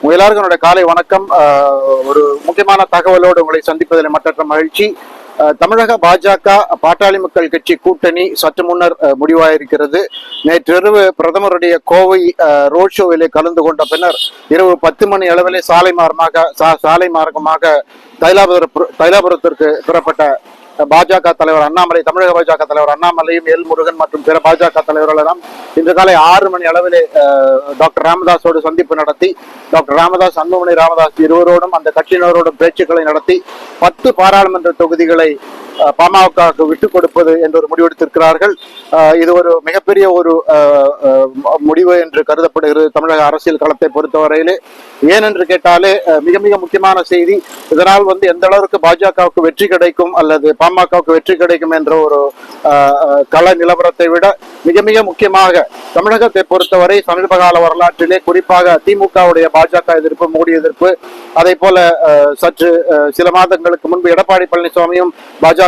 உங்க எல்லாருக்கும் என்னுடைய காலை வணக்கம். ஒரு முக்கியமான தகவலோடு உங்களை சந்திப்பதில் மற்றற்ற மகிழ்ச்சி. தமிழக பாஜக பாட்டாளி மக்கள் கட்சி கூட்டணி சற்று முன்னர் முடிவாயிருக்கிறது. நேற்றிரவு பிரதமருடைய கோவை ஆஹ் ரோட் ஷோவிலே கலந்து கொண்ட பின்னர் இரவு பத்து மணி அளவிலே சாலை மார்க்கமாக சா- சாலை மார்க்கமாக தைலாபுர தைலாபுரத்திற்கு புறப்பட்ட பாஜக தலைவர் அண்ணாமலை தமிழக பாஜக தலைவர் அண்ணாமலையும் எல் முருகன் மற்றும் பிற பாஜக தலைவர்கள் எல்லாம் இன்று காலை ஆறு மணி அளவிலே டாக்டர் ராமதாஸோடு சந்திப்பு நடத்தி டாக்டர் ராமதாஸ் அன்புமணி ராமதாஸ் இருவரோடும் அந்த கட்சியினரோடும் பேச்சுக்களை நடத்தி பத்து பாராளுமன்ற தொகுதிகளை பாமகவுக்கு விட்டுக் கொடுப்பது என்று ஒரு முடிவெடுத்திருக்கிறார்கள் இது ஒரு மிகப்பெரிய ஒரு முடிவு என்று கருதப்படுகிறது தமிழக அரசியல் களத்தை பொறுத்தவரையிலே. ஏனென்று கேட்டாலே மிக மிக முக்கியமான செய்தி இதனால் வந்து எந்த அளவுக்கு பாஜகவுக்கு வெற்றி கிடைக்கும் அல்லது பாமகவுக்கு வெற்றி கிடைக்கும் என்ற ஒரு கள நிலவரத்தை விட மிக மிக முக்கியமாக தமிழகத்தை பொறுத்தவரை சமீபகால வரலாற்றிலே குறிப்பாக திமுகவுடைய பாஜக எதிர்ப்பு மோடி எதிர்ப்பு அதே போல சற்று சில மாதங்களுக்கு முன்பு எடப்பாடி பழனிசாமியும்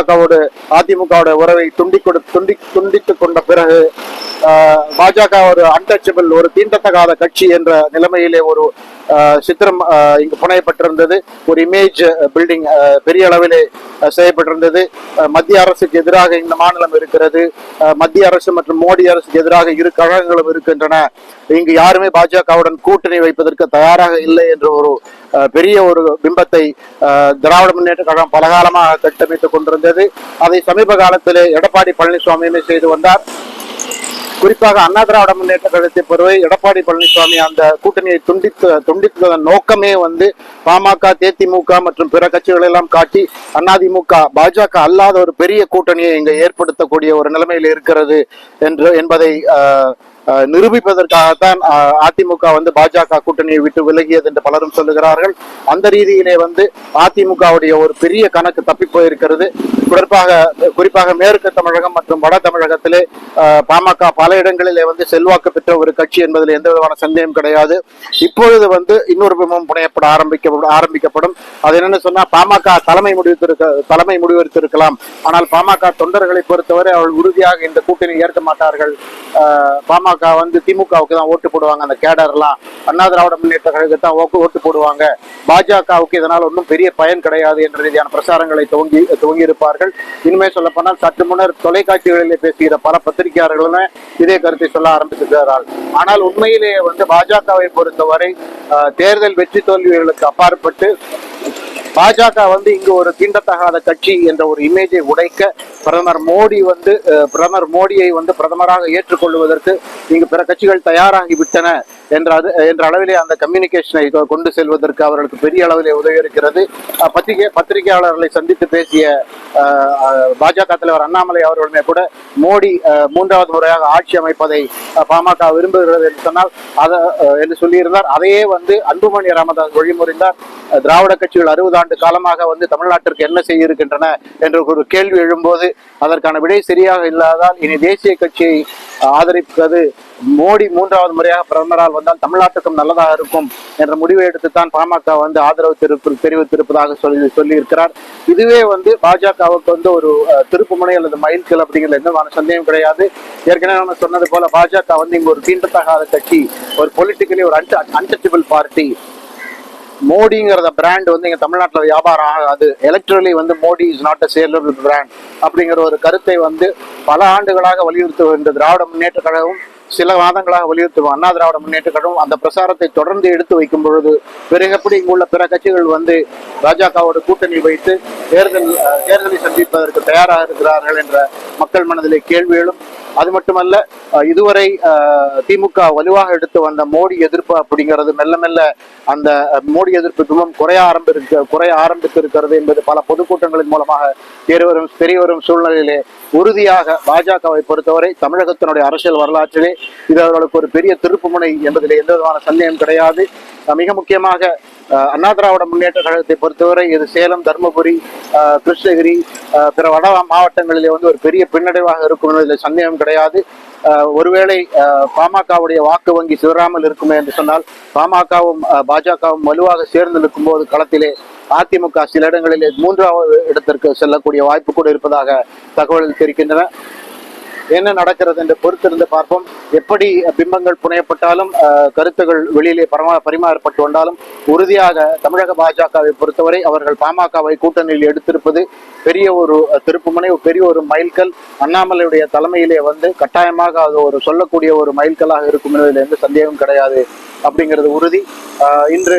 பாஜகவோடு அதிமுகவோட உறவை துண்டி கொடு துண்டி துண்டித்துக் கொண்ட பிறகு பாஜக ஒரு அன்டச்சபிள் ஒரு தீண்டத்தகாத கட்சி என்ற நிலைமையிலே ஒரு சித்திரம் இங்கு புனையப்பட்டிருந்தது. ஒரு இமேஜ் பில்டிங் பெரிய அளவிலே செய்யப்பட்டிருந்தது. மத்திய அரசுக்கு எதிராக இந்த மாநிலம் இருக்கிறது. மத்திய அரசு மற்றும் மோடி அரசுக்கு எதிராக இரு கழகங்களும் இருக்கின்றன. இங்கு யாருமே பாஜகவுடன் கூட்டணி வைப்பதற்கு தயாராக இல்லை என்ற ஒரு பெரிய ஒரு பிம்பத்தை அஹ், திராவிட முன்னேற்ற கழகம் பலகாலமாக கட்டமைத்துக் கொண்டிருந்தது. அதை சமீப காலத்திலே எடப்பாடி பழனிசாமியுமே செய்து வந்தார்? குறிப்பாக அண்ணா திராவிட முன்னேற்ற கழகத்தை பொறுவை எடப்பாடி பழனிசாமி அந்த கூட்டணியை துண்டித்து துண்டித்ததன் நோக்கமே வந்து பாமக தேதிமுக மற்றும் பிற கட்சிகளை எல்லாம் காட்டி அதிமுக பாஜக அல்லாத ஒரு பெரிய கூட்டணியை இங்க ஏற்படுத்தக்கூடிய ஒரு நிலைமையில் இருக்கிறது என்று என்பதை நிரூபிப்பதற்காகத்தான் அதிமுக வந்து பாஜக கூட்டணியை விட்டு விலகியது என்று பலரும் சொல்லுகிறார்கள். அந்த ரீதியிலே வந்து அதிமுகவுடைய ஒரு பெரிய கணக்கு தப்பி போயிருக்கிறது. குறிப்பாக குறிப்பாக மேற்கு தமிழகம் மற்றும் வட தமிழகத்திலே பாமக பல இடங்களிலே வந்து செல்வாக்கு பெற்ற ஒரு கட்சி என்பதில் எந்த விதமான சந்தேகம் கிடையாது. இப்பொழுது வந்து இன்னொரு பிம்பம் புனையப்பட ஆரம்பிக்க ஆரம்பிக்கப்படும். அது என்னன்னு சொன்னா பாமக தலைமை முடிவெடுத்திருக்க தலைமை முடிவெடுத்திருக்கலாம். ஆனால் பாமக தொண்டர்களை பொறுத்தவரை அவர்கள் உறுதியாக இந்த கூட்டணி ஏற்க மாட்டார்கள். ஆஹ், பாமக வந்து திமுகவுக்கு தான் ஓட்டு போடுவாங்க அந்த கேடர்லாம். அண்ணா திராவிட முன்னேற்ற கழகத்தை தான் ஓட்டு போடுவாங்க. பாஜகவுக்கு இதனால் ஒன்றும் பெரிய பயன் கிடையாது என்ற ரீதியான பிரச்சாரங்களை துவங்கி துவங்கி இருப்பார்கள் இனிமே சொல்ல போனால் சற்று முன்னர் தொலைக்காட்சிகளிலே பேசுகிற பல பத்திரிகையாளர்களுமே இதே கருத்தை சொல்ல ஆரம்பித்திருக்கிறார்கள் ஆனால் உண்மையிலேயே வந்து பாஜகவை பொறுத்தவரை தேர்தல் வெற்றி தோல்விகளுக்கு அப்பாற்பட்டு பாஜக வந்து இங்கு ஒரு தீண்டத்தகாத கட்சி என்ற ஒரு இமேஜை உடைக்க பிரதமர் மோடி வந்து பிரதமர் மோடியை வந்து பிரதமராக ஏற்றுக்கொள்வதற்கு இங்கு பிற கட்சிகள் தயாராகி விட்டன. என்ற அது என்ற அளவிலே அந்த கம்யூனிகேஷனை கொண்டு செல்வதற்கு அவர்களுக்கு பெரிய அளவிலே உதவி இருக்கிறது பத்திரிகை பத்திரிகையாளர்களை சந்தித்து பேசிய பாஜக தலைவர் அண்ணாமலை அவர்களுமே கூட மோடி மூன்றாவது முறையாக ஆட்சி அமைப்பதை பாமக விரும்புகிறது என்று சொன்னால் அதை அஹ், என்று சொல்லியிருந்தார். அதையே வந்து அன்புமணி ராமதாஸ் வழிமுறைந்தார். திராவிட கட்சிகள் அறுபது ஆண்டு காலமாக வந்து தமிழ்நாட்டிற்கு என்ன செய்ய இருக்கின்றன என்ற ஒரு கேள்வி எழும்போது அதற்கான விடை சரியாக இல்லாதால் இனி தேசிய கட்சியை ஆதரிப்பது மோடி மூன்றாவது முறையாக பிரதமரால் வந்தால் தமிழ்நாட்டுக்கும் நல்லதாக இருக்கும் என்ற முடிவை எடுத்துத்தான் பாமக வந்து ஆதரவு தெரிவிப்பு தெரிவித்திருப்பதாக சொல்லி சொல்லியிருக்கிறார். இதுவே வந்து பாஜகவுக்கு வந்து ஒரு திருப்புமுனை அல்லது மைல்கல் அப்படிங்கிற எந்த சந்தேகம் கிடையாது. ஏற்கனவே நம்ம சொன்னது போல பாஜக வந்து இங்க ஒரு தீண்டத்தகாத கட்சி ஒரு பொலிட்டிக்கலி ஒரு அன்டச்சபிள் பார்ட்டி மோடிங்கிறத பிராண்ட் வந்து இங்க தமிழ்நாட்டில் வியாபாரம் ஆகாது எலக்ட்ரலி வந்து Modi is not a saleable brand அப்படிங்கிற ஒரு கருத்தை வந்து பல ஆண்டுகளாக வலியுறுத்தி வருகின்ற திராவிட முன்னேற்ற கழகம் சில மாதங்களாக வலியுறுத்தும் அண்ணா திராவிட முன்னேற்ற கழகம் அந்த பிரசாரத்தை தொடர்ந்து எடுத்து வைக்கும் பொழுது பிறகு எப்படி இங்குள்ள பிற கட்சிகள் வந்து பாஜகவோட கூட்டணி வைத்து தேர்தல் தேர்தலை சந்திப்பதற்கு தயாராக இருக்கிறார்கள் என்ற மக்கள் மனதிலே கேள்வி எழும் அது மட்டுமல்ல இதுவரை அஹ், திமுக வலுவாக எடுத்து வந்த மோடி எதிர்ப்பு அப்படிங்கிறது மெல்ல மெல்ல அந்த மோடி எதிர்ப்பு பிம்பம் குறைய ஆரம்பிக்க குறைய ஆரம்பித்திருக்கிறது என்பது பல பொதுக்கூட்டங்களின் மூலமாக தெரிய வரும் தெரிய வரும் சூழ்நிலையிலே உறுதியாக பாஜகவை பொறுத்தவரை தமிழகத்தினுடைய அரசியல் வரலாற்றிலே இது அவர்களுக்கு ஒரு பெரிய திருப்புமுனை என்பதில் எந்த விதமான சந்தேகம் கிடையாது. மிக முக்கியமாக அண்ணா திராவிட முன்னேற்ற கழகத்தை பொறுத்தவரை இது சேலம் தருமபுரி கிருஷ்ணகிரி பிற வட மாவட்டங்களிலே வந்து ஒரு பெரிய பின்னடைவாக இருக்கும் என்பதில் சந்தேகம் கிடையாது. ஒருவேளை பாமகவுடைய வாக்கு வங்கி சிதறாமல் இருக்குமே என்று சொன்னால் பாமகவும் பாஜகவும் வலுவாக சேர்ந்து நிற்கும் போது களத்திலே அதிமுக சில இடங்களில் மூன்றாவது இடத்திற்கு செல்லக்கூடிய வாய்ப்பு கூட இருப்பதாக தகவல்கள் தெரிவிக்கின்றன. என்ன நடக்கிறது என்று பொறுத்திருந்து பார்ப்போம். எப்படி பிம்பங்கள் புனையப்பட்டாலும் கருத்துகள் வெளியிலே பரமா பரிமாறப்பட்டு வந்தாலும் உறுதியாக தமிழக பாஜகவை பொறுத்தவரை அவர்கள் பாமகவை கூட்டணியில் எடுத்திருப்பது பெரிய ஒரு திருப்புமுனை ஒரு பெரிய ஒரு மைல்கல். அண்ணாமலையுடைய தலைமையிலே வந்து கட்டாயமாக அது ஒரு சொல்லக்கூடிய ஒரு மைல்கல்லாக இருக்கும் என்பதில் எந்த சந்தேகம் கிடையாது அப்படிங்கிறது உறுதி. இன்று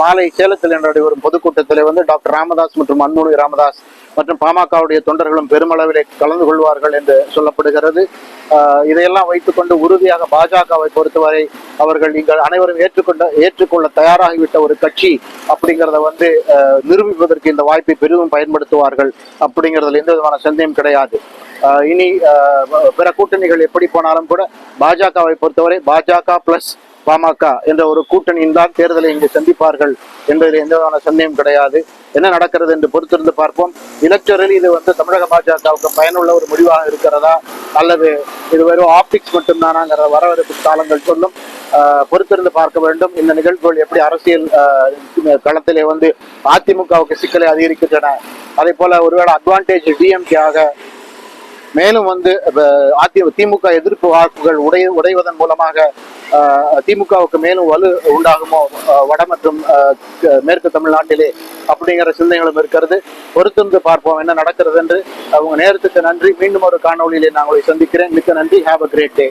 மாலை சேலத்தில் நடைபெறும் பொதுக்கூட்டத்தில் வந்து டாக்டர் ராமதாஸ் மற்றும் அன்புமணி ராமதாஸ் மற்றும் பாமகவுடைய தொண்டர்களும் பெருமளவிலே கலந்து கொள்வார்கள் என்று சொல்லப்படுகிறது. இதையெல்லாம் வைத்துக்கொண்டு உறுதியாக பாஜகவை பொறுத்தவரை அவர்கள் நீங்கள் அனைவரும் ஏற்றுக்கொண்ட ஏற்றுக்கொள்ள தயாராகிவிட்ட ஒரு கட்சி அப்படிங்கிறத வந்து நிரூபிப்பதற்கு இந்த வாய்ப்பை பெரிதும் பயன்படுத்துவார்கள் அப்படிங்கிறதுல எந்த விதமான சந்தேகம் கிடையாது. இனி பிற கூட்டணிகள் எப்படி போனாலும் கூட பாஜகவை பொறுத்தவரை பாஜக பிளஸ் பாமக என்ற ஒரு கூட்டணியின் தான் தேர்தலை இங்கு சந்திப்பார்கள் என்பதில் எந்த விதமான சந்தேகம் கிடையாது. என்ன நடக்கிறது என்று பொறுத்திருந்து பார்ப்போம். எலக்டரலி இது வந்து தமிழக பாஜகவுக்கு பயனுள்ள ஒரு முடிவாக இருக்கிறதா? அல்லது இது வெறும் ஆப்டிக்ஸ் மட்டும்தானாங்கிற வரவிருப்பு காலங்கள் சொல்லும். பொறுத்திருந்து பார்க்க வேண்டும். இந்த நிகழ்வுகள் எப்படி அரசியல் களத்திலே வந்து அதிமுகவுக்கு சிக்கலை அதிகரிக்கின்றன அதே போல ஒருவேளை அட்வான்டேஜ் டிஎம்கே ஆக மேலும் வந்து அதி திமுக எதிர்ப்பு வாக்குகள் உடை உடைவதன் மூலமாக திமுகவுக்கு மேலும் வலு உண்டாகுமோ அஹ், வட மற்றும் அஹ், மேற்கு தமிழ்நாட்டிலே அப்படிங்கிற சிந்தனைகளும் இருக்கிறது. பொறுத்திருந்து பார்ப்போம் என்ன நடக்கிறது என்று அவங்க நேரத்துக்கு நன்றி. மீண்டும் ஒரு காணொளியிலே நான் உங்களை சந்திக்கிறேன். மிக்க நன்றி. Have a great day